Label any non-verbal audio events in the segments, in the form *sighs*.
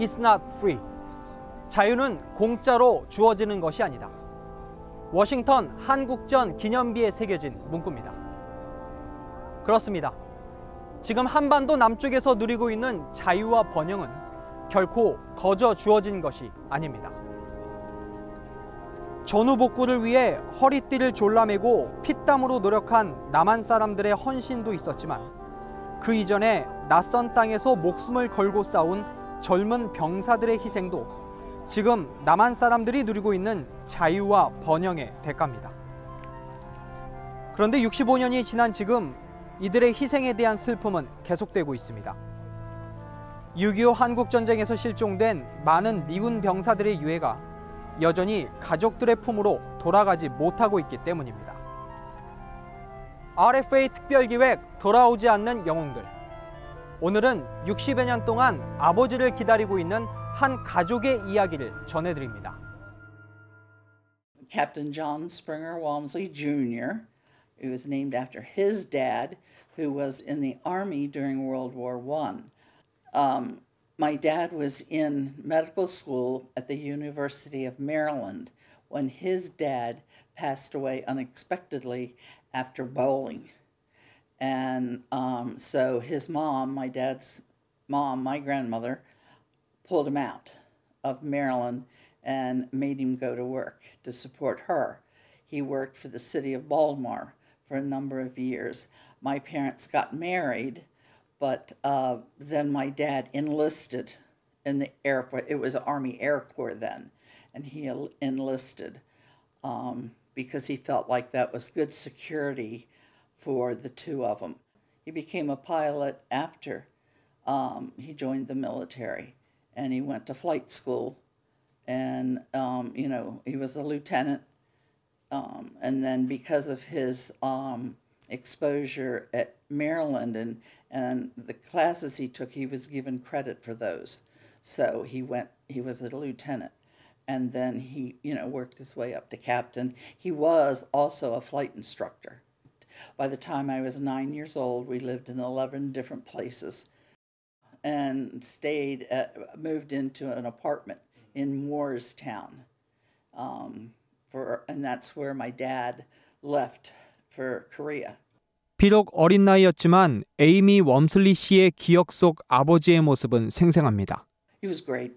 Is not free. 자유는 공짜로 주어지는 것이 아니다. 워싱턴 한국전 기념비에 새겨진 문구입니다. 그렇습니다. 지금 한반도 남쪽에서 누리고 있는 자유와 번영은 결코 거저 주어진 것이 아닙니다. 전후 복구를 위해 허리띠를 졸라매고 피땀으로 노력한 남한 사람들의 헌신도 있었지만 그 이전에 낯선 땅에서 목숨을 걸고 싸운 젊은 병사들의 희생도 지금 남한 사람들이 누리고 있는 자유와 번영의 대가입니다. 그런데 65년이 지난 지금 이들의 희생에 대한 슬픔은 계속되고 있습니다. 6.25 한국전쟁에서 실종된 많은 미군 병사들의 유해가 여전히 가족들의 품으로 돌아가지 못하고 있기 때문입니다. RFA 특별기획 돌아오지 않는 영웅들. 오늘은 60여 년 동안 아버지를 기다리고 있는 한 가족의 이야기를 전해드립니다. Captain John Springer Walmsley Jr., who was named after his dad, who was in the Army during World War I. Um, my dad was in medical school at the University of Maryland when his dad passed away unexpectedly after bowling. And um, so his mom, my dad's mom, my grandmother, pulled him out of Maryland and made him go to work to support her. He worked for the city of Baltimore for a number of years. My parents got married, but uh, then my dad enlisted in the Air Force. It was Army Air Corps then, and he enlisted um, because he felt like that was good security for the two of them. He became a pilot after um, he joined the military, and he went to flight school, and um, you know he was a lieutenant, um, and then because of his um, exposure at Maryland and and the classes he took, he was given credit for those. So he went. He was a lieutenant, and then he you know worked his way up to captain. He was also a flight instructor. By the time I was nine years old, we lived in 11 different places and stayed at, moved into an apartment in Moorestown. Um, for, and that's where my dad left for Korea. 비록 어린 나이였지만 에이미 웜슬리 씨의 기억 속 아버지의 모습은 생생합니다. He was great,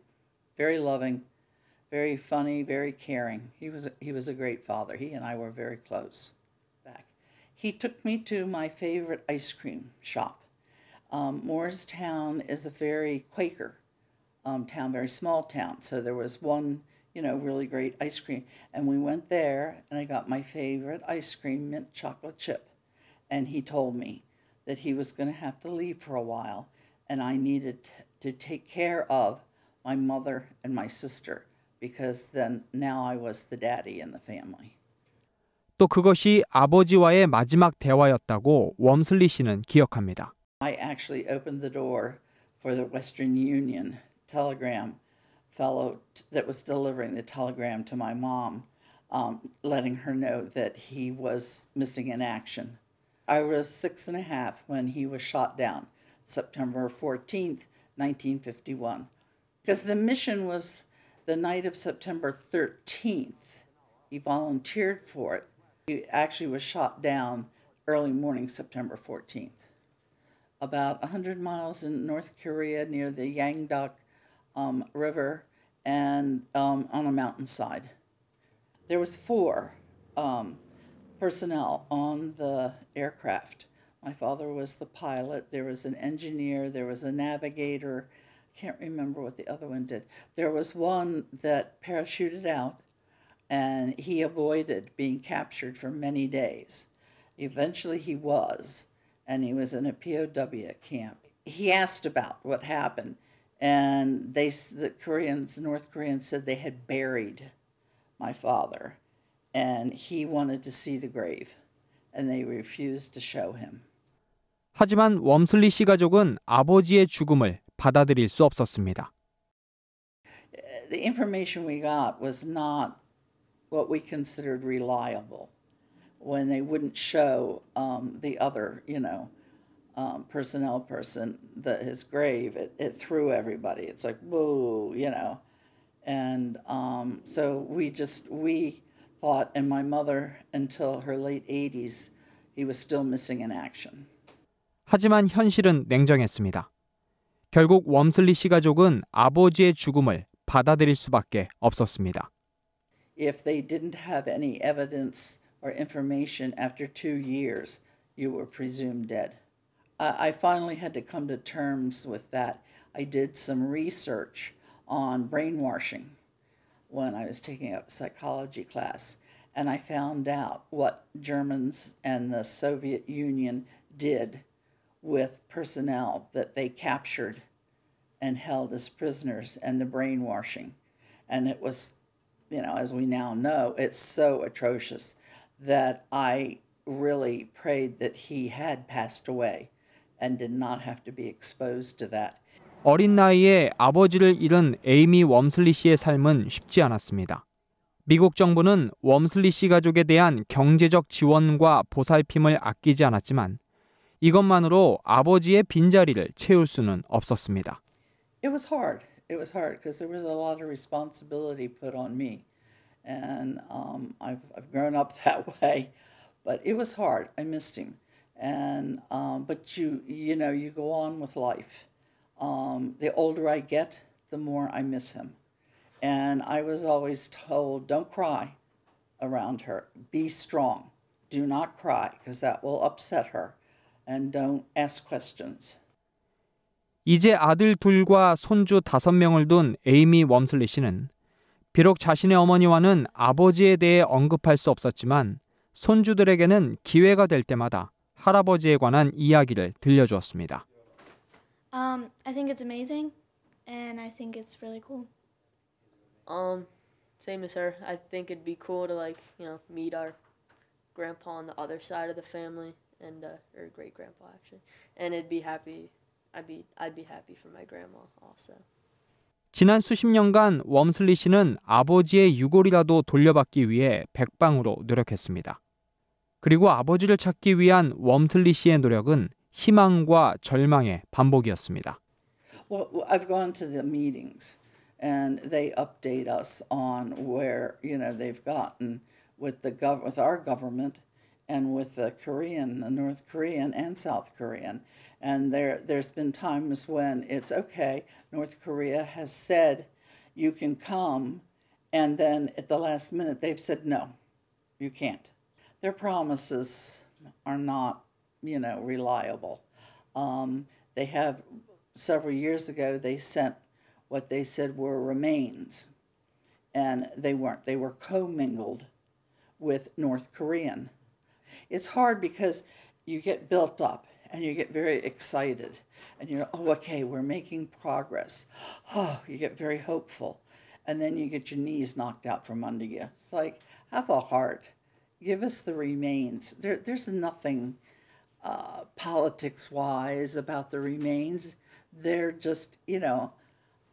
very loving, very funny, very caring. He was a, he was a great father. He and I were very close. he took me to my favorite ice cream shop. Um, Moorestown is a very Quaker um, town, very small town. So there was one, you know, really great ice cream. And we went there, and I got my favorite ice cream, mint chocolate chip. And he told me that he was going to have to leave for a while, and I needed to take care of my mother and my sister because then now I was the daddy in the family. 또 그것이 아버지와의 마지막 대화였다고 웜슬리 씨는 기억합니다. I actually opened the door for the Western Union telegram fellow that was delivering the telegram to my mom, um, letting her know that he was missing in action. I was six and a half when he was shot down, September 14th, 1951. Because the mission was the night of September 13th. He volunteered for it. He actually was shot down early morning, September 14th. About 100 miles in North Korea near the Yangdok um, River and um, on a mountainside. There was four um, personnel on the aircraft. My father was the pilot. There was an engineer. There was a navigator. I can't remember what the other one did. There was one that parachuted out and he avoided being captured for many days. Eventually, he was, and he was in a POW camp. He asked about what happened, and they, the Koreans, North Koreans, said they had buried my father, and he wanted to see the grave, and they refused to show him. 하지만 웜슬리 씨 가족은 아버지의 죽음을 받아들일 수 없었습니다. The information we got was not what we considered reliable when they wouldn't show um, the other, you know, um, personnel person, the, his grave, it, it threw everybody. It's like, whoa, you know. And um, so we just, we thought, and my mother, until her late 80s, he was still missing in action. 하지만 현실은 냉정했습니다. 결국 웜슬리 씨 가족은 아버지의 죽음을 받아들일 수밖에 없었습니다. If they didn't have any evidence or information after two years, you were presumed dead. I, I finally had to come to terms with that. I did some research on brainwashing when I was taking a psychology class, and I found out what Germans and the Soviet Union did with personnel that they captured and held as prisoners and the brainwashing. And it was, you know, as we now know, it's so atrocious that I really prayed that he had passed away and did not have to be exposed to that. 어린 나이에 아버지를 잃은 에이미 웜슬리 씨의 삶은 쉽지 않았습니다. 미국 정부는 웜슬리 씨 가족에 대한 경제적 지원과 보살핌을 아끼지 않았지만 이것만으로 아버지의 빈자리를 채울 수는 없었습니다. It was hard. It was hard because there was a lot of responsibility put on me. And um, I've, I've grown up *laughs* that way. But it was hard. I missed him. And, um, but you, you know, you go on with life. Um, the older I get, the more I miss him. And I was always told, don't cry around her. Be strong. Do not cry because that will upset her. And don't ask questions. 이제 아들 둘과 손주 다섯 명을 둔 에이미 웜슬리 씨는 비록 자신의 어머니와는 아버지에 대해 언급할 수 없었지만 손주들에게는 기회가 될 때마다 할아버지에 관한 이야기를 들려주었습니다. Um, I think it's amazing, and I think it's really cool. Um, same as her. I think it'd be cool to like you know meet our grandpa on the other side of the family and uh, or great grandpa actually, and it'd be happy. I'd be I'd be happy for my grandma also. 지난 수십 년간 웜슬리 씨는 아버지의 유골이라도 돌려받기 위해 백방으로 노력했습니다. 그리고 아버지를 찾기 위한 웜슬리 씨의 노력은 희망과 절망의 반복이었습니다. Well, I've gone to the meetings and they update us on where, you know, they've gotten with the gov- with our government and with the Korean, the North Korean and South Korean. And there there's been times when it's okay, North Korea has said you can come and then at the last minute they've said no. You can't. Their promises are not, you know, reliable. Um, they have several years ago they sent what they said were remains, and they weren't. They were commingled with North Korean. It's hard because you get built up and you get very excited, and you're oh okay we're making progress. *sighs* Oh, you get very hopeful, and then you get your knees knocked out from under you. It's like have a heart. Give us the remains. There, there's nothing uh, politics wise about the remains. They're just, you know,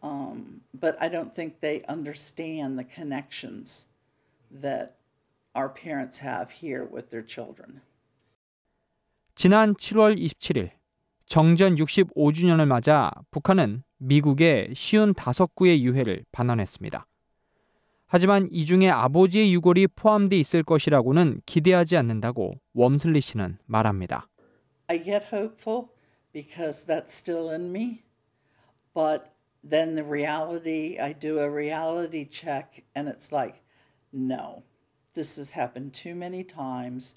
um, but I don't think they understand the connections that our parents have here with their children. 지난 7월 27일 정전 65주년을 맞아 북한은 미국의 쉬운 다섯 구의 유해를 반환했습니다. 하지만 이 중에 아버지의 유골이 포함돼 있을 것이라고는 기대하지 않는다고 웜슬리 씨는 말합니다. I get hopeful because that's still in me, but then the reality, I do a reality check and it's like, no, this has happened too many times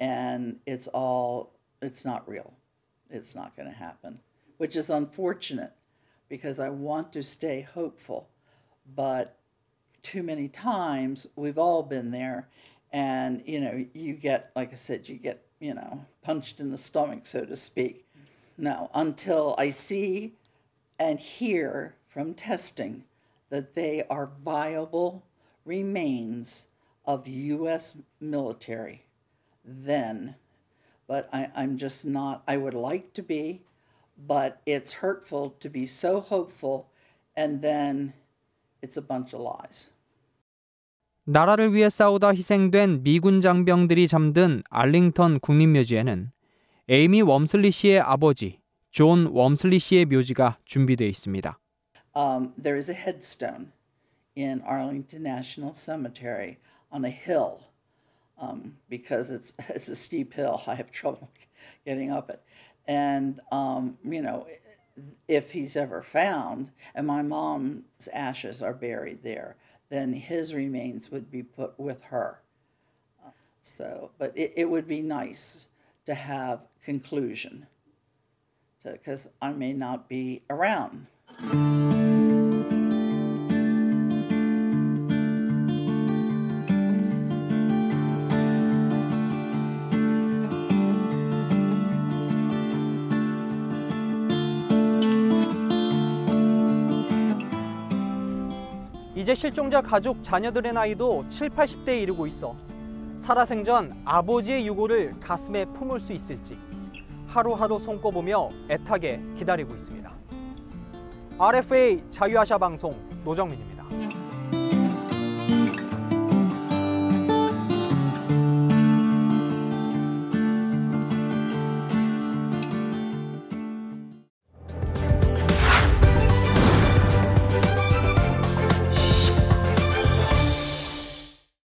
and it's all, it's not real. It's not going to happen, which is unfortunate because I want to stay hopeful, but too many times we've all been there and you know you get like i said you get you know punched in the stomach so to speak no until i see and hear from testing that they are viable remains of us military then but I, i'm just not i would like to be but it's hurtful to be so hopeful and then it's a bunch of lies. 나라를 위해 싸우다 희생된 미군 장병들이 잠든 알링턴 국립묘지에는 에이미 웜슬리 씨의 아버지 존 웜슬리 씨의 묘지가 준비되어 있습니다. Um, there is a headstone in Arlington National Cemetery on a hill um, because it's *laughs* it's a steep hill. I have trouble *laughs* getting up it, and um, you know, if he's ever found, and my mom's ashes are buried there, then his remains would be put with her. So, but it, it would be nice to have conclusion, because I may not be around. 이제 실종자 가족 자녀들의 나이도 7, 80대에 이르고 있어 살아생전 아버지의 유고를 가슴에 품을 수 있을지 하루하루 손꼽으며 애타게 기다리고 있습니다. RFA 자유아시아 방송 노정민입니다.